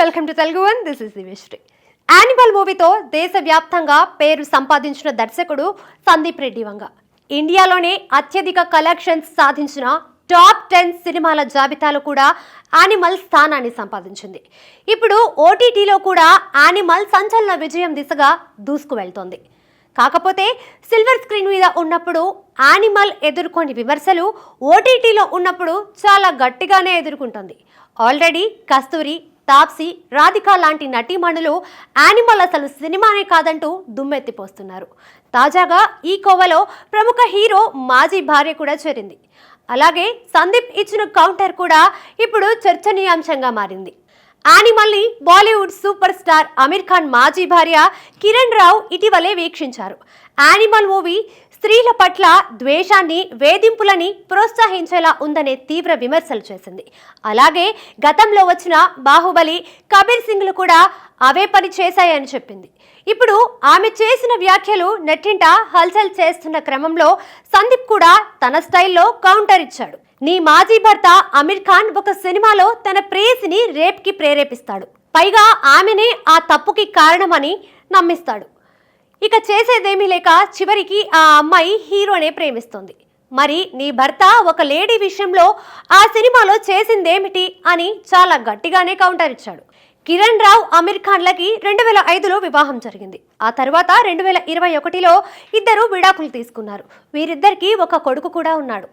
Welcome to Telugu one this is Divyasri animal మూవీతో దేశవ్యాప్తంగా పేరు సంపాదించిన దర్శకుడు సందీప్ రెడ్డి వంగ. ఇండియాలోనే అత్యధిక కలెక్షన్స్ సాధించిన టాప్ టెన్ సినిమాల జాబితాలో కూడా యానిమల్ స్థానాన్ని సంపాదించింది. ఇప్పుడు ఓటీటీలో కూడా యానిమల్ సంచలన విజయం దిశగా దూసుకు వెళ్తోంది. కాకపోతే సిల్వర్ స్క్రీన్ మీద ఉన్నప్పుడు యానిమల్ ఎదుర్కొని విమర్శలు ఓటీటీలో ఉన్నప్పుడు చాలా గట్టిగానే ఎదుర్కొంటుంది. ఆల్రెడీ కస్తూరి తాప్సీ రాధిక లాంటి నటీమణులు యానిమల్ అసలు సినిమానే కాదంటూ దుమ్మెత్తిపోస్తున్నారు. తాజాగా ఈ కోవలో ప్రముఖ హీరో మాజీ భార్య కూడా చేరింది. అలాగే సందీప్ ఇచ్చిన కౌంటర్ కూడా ఇప్పుడు చర్చనీయాంశంగా మారింది. యానిమల్ని బాలీవుడ్ సూపర్ స్టార్ అమీర్ ఖాన్ మాజీ భార్య కిరణ్ రావు ఇటీవలే వీక్షించారు. యానిమల్ మూవీ స్త్రీల పట్ల ద్వేషాన్ని వేధింపులని ప్రోత్సహించేలా ఉందనే తీవ్ర విమర్శలు చేసింది. అలాగే గతంలో వచ్చిన బాహుబలి కబీర్ సింగ్లు కూడా అవే పని చేశాయని చెప్పింది. ఇప్పుడు ఆమె చేసిన వ్యాఖ్యలు నెట్టింట హల్చల్ చేస్తున్న క్రమంలో సందీప్ కూడా తన స్టైల్లో కౌంటర్ ఇచ్చాడు. నీ మాజీ భర్త అమీర్ ఖాన్ ఒక సినిమాలో తన ప్రేయసిని రేప్కి ప్రేరేపిస్తాడు. పైగా ఆమెనే ఆ తప్పుకి కారణమని నమ్మిస్తాడు. ఇక చేసేదేమీ లేక చివరికి ఆ అమ్మాయి హీరోనే ప్రేమిస్తుంది. మరి నీ భర్త ఒక లేడీ విషయంలో ఆ సినిమాలో చేసిందేమిటి అని చాలా గట్టిగానే కౌంటర్ ఇచ్చాడు. కిరణ్ రావు అమీర్ ఖాన్లకి రెండు వేల ఐదులో వివాహం జరిగింది. ఆ తర్వాత రెండు వేల ఇరవై ఒకటిలో ఇద్దరు విడాకులు తీసుకున్నారు. వీరిద్దరికీ ఒక కొడుకు కూడా ఉన్నాడు.